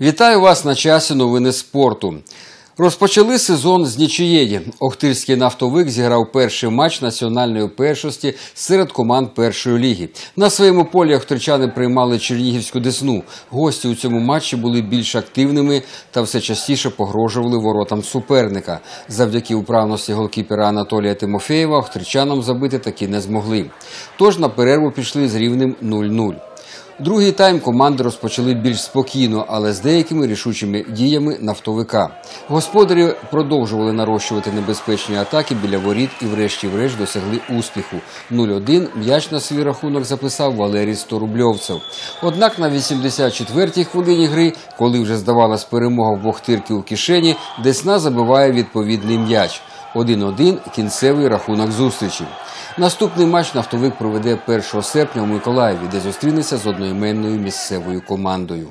Вітаю вас на часі новини спорту. Розпочали сезон з нічиєї. Охтирський нафтовик зіграв перший матч національної першості серед команд першої ліги. На своєму полі охтирчани приймали Чернігівську десну. Гості у цьому матчі були більш активними та все частіше погрожували воротам суперника. Завдяки управності голкіпера Анатолія Тимофєєва охтирчанам забити таки не змогли. Тож на перерву пішли з рівнем 0-0. Другий тайм команди розпочали більш спокійно, але з деякими рішучими діями нафтовика. Господарі продовжували нарощувати небезпечні атаки біля воріт і врешті-врешт досягли успіху. 0-1 м'яч на свій рахунок записав Валерій Сторубльовцев. Однак на 84-й хвилині гри, коли вже здавалась перемога в Бохтирки у кишені, Десна забиває відповідний м'яч. 1-1 – кінцевий рахунок зустрічі. Наступний матч нафтовик проведе 1 серпня у Миколаєві, де зустрінеться з одноіменною місцевою командою.